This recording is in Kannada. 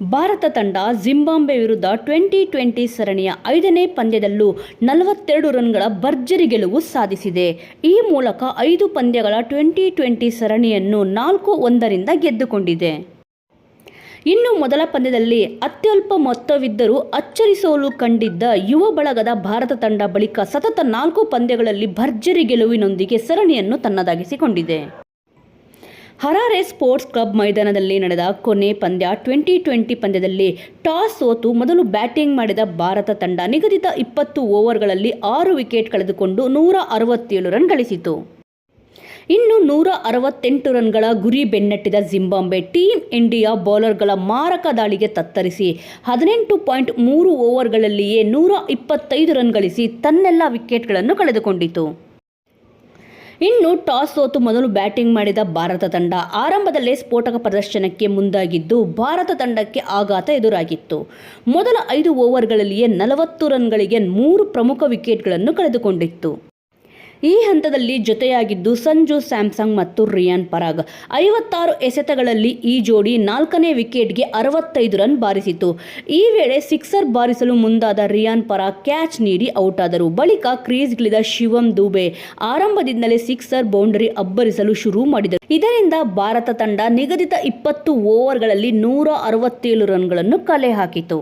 ಭಾರತ ತಂಡ ಜಿಂಬಾಬ್ವೆ ವಿರುದ್ಧ ಟ್ವೆಂಟಿ ಟ್ವೆಂಟಿ ಸರಣಿಯ ಐದನೇ ಪಂದ್ಯದಲ್ಲೂ ನಲವತ್ತೆರಡು ರನ್ಗಳ ಭರ್ಜರಿ ಗೆಲುವು ಸಾಧಿಸಿದೆ. ಈ ಮೂಲಕ ಐದು ಪಂದ್ಯಗಳ ಟ್ವೆಂಟಿ ಟ್ವೆಂಟಿ ಸರಣಿಯನ್ನು ನಾಲ್ಕು ಒಂದರಿಂದ ಗೆದ್ದುಕೊಂಡಿದೆ. ಇನ್ನು ಮೊದಲ ಪಂದ್ಯದಲ್ಲಿ ಅತ್ಯಲ್ಪ ಮೊತ್ತವಿದ್ದರೂ ಅಚ್ಚರಿ ಸೋಲು ಕಂಡಿದ್ದ ಯುವ ಬಳಗದ ಭಾರತ ತಂಡ ಬಳಿಕ ಸತತ ನಾಲ್ಕು ಪಂದ್ಯಗಳಲ್ಲಿ ಭರ್ಜರಿ ಗೆಲುವಿನೊಂದಿಗೆ ಸರಣಿಯನ್ನು ತನ್ನದಾಗಿಸಿಕೊಂಡಿದೆ. ಹರಾರೆ ಸ್ಪೋರ್ಟ್ಸ್ ಕ್ಲಬ್ ಮೈದಾನದಲ್ಲಿ ನಡೆದ ಕೊನೆ ಪಂದ್ಯ ಟ್ವೆಂಟಿ ಟ್ವೆಂಟಿ ಪಂದ್ಯದಲ್ಲಿ ಟಾಸ್ ಸೋತು ಮೊದಲು ಬ್ಯಾಟಿಂಗ್ ಮಾಡಿದ ಭಾರತ ತಂಡ ನಿಗದಿತ ಇಪ್ಪತ್ತು ಓವರ್ಗಳಲ್ಲಿ ಆರು ವಿಕೆಟ್ ಕಳೆದುಕೊಂಡು ನೂರ ಅರವತ್ತೇಳು ರನ್ ಗಳಿಸಿತು. ಇನ್ನು ನೂರ ಅರವತ್ತೆಂಟು ರನ್ಗಳ ಗುರಿ ಬೆನ್ನಟ್ಟಿದ ಜಿಂಬಾಂಬೆ ಟೀಂ ಇಂಡಿಯಾ ಬೌಲರ್ಗಳ ಮಾರಕ ದಾಳಿಗೆ ತತ್ತರಿಸಿ ಹದಿನೆಂಟು ಪಾಯಿಂಟ್ ಮೂರು ಓವರ್ಗಳಲ್ಲಿಯೇ ನೂರ ಇಪ್ಪತ್ತೈದು ರನ್ ಗಳಿಸಿ ತನ್ನೆಲ್ಲ ವಿಕೆಟ್ಗಳನ್ನು ಕಳೆದುಕೊಂಡಿತು. ಇನ್ನು ಟಾಸ್ ಸೋತು ಮೊದಲು ಬ್ಯಾಟಿಂಗ್ ಮಾಡಿದ ಭಾರತ ತಂಡ ಆರಂಭದಲ್ಲೇ ಸ್ಫೋಟಕ ಪ್ರದರ್ಶನಕ್ಕೆ ಮುಂದಾಗಿದ್ದು, ಭಾರತ ತಂಡಕ್ಕೆ ಆಘಾತ ಎದುರಾಗಿತ್ತು. ಮೊದಲ ಐದು ಓವರ್ಗಳಲ್ಲಿಯೇ ನಲವತ್ತು ರನ್ಗಳಿಗೆ ಮೂರು ಪ್ರಮುಖ ವಿಕೆಟ್ಗಳನ್ನು ಕಳೆದುಕೊಂಡಿತ್ತು. ಈ ಹಂತದಲ್ಲಿ ಜೊತೆಯಾಗಿದ್ದು ಸಂಜು, ಸ್ಯಾಮ್ಸಂಗ್ ಮತ್ತು ರಿಯಾನ್ ಪರಾಗ್. ಐವತ್ತಾರು ಎಸೆತಗಳಲ್ಲಿ ಈ ಜೋಡಿ ನಾಲ್ಕನೇ ವಿಕೆಟ್ಗೆ ಅರವತ್ತೈದು ರನ್ ಬಾರಿಸಿತು ಈ ವೇಳೆ ಸಿಕ್ಸರ್ ಬಾರಿಸಲು ಮುಂದಾದ ರಿಯಾನ್ ಪರಾಗ್ ಕ್ಯಾಚ್ ನೀಡಿ ಔಟ್ ಆದರು ಬಳಿಕ ಕ್ರೀಸ್ಗಿಳಿದ ಶಿವಂ ದುಬೆ ಆರಂಭದಿಂದಲೇ ಸಿಕ್ಸರ್ ಬೌಂಡರಿ ಅಬ್ಬರಿಸಲು ಶುರು ಮಾಡಿದರು. ಇದರಿಂದ ಭಾರತ ತಂಡ ನಿಗದಿತ ಇಪ್ಪತ್ತು ಓವರ್ಗಳಲ್ಲಿ ನೂರ ಅರವತ್ತೇಳು ರನ್ಗಳನ್ನು ಕಲೆ ಹಾಕಿತು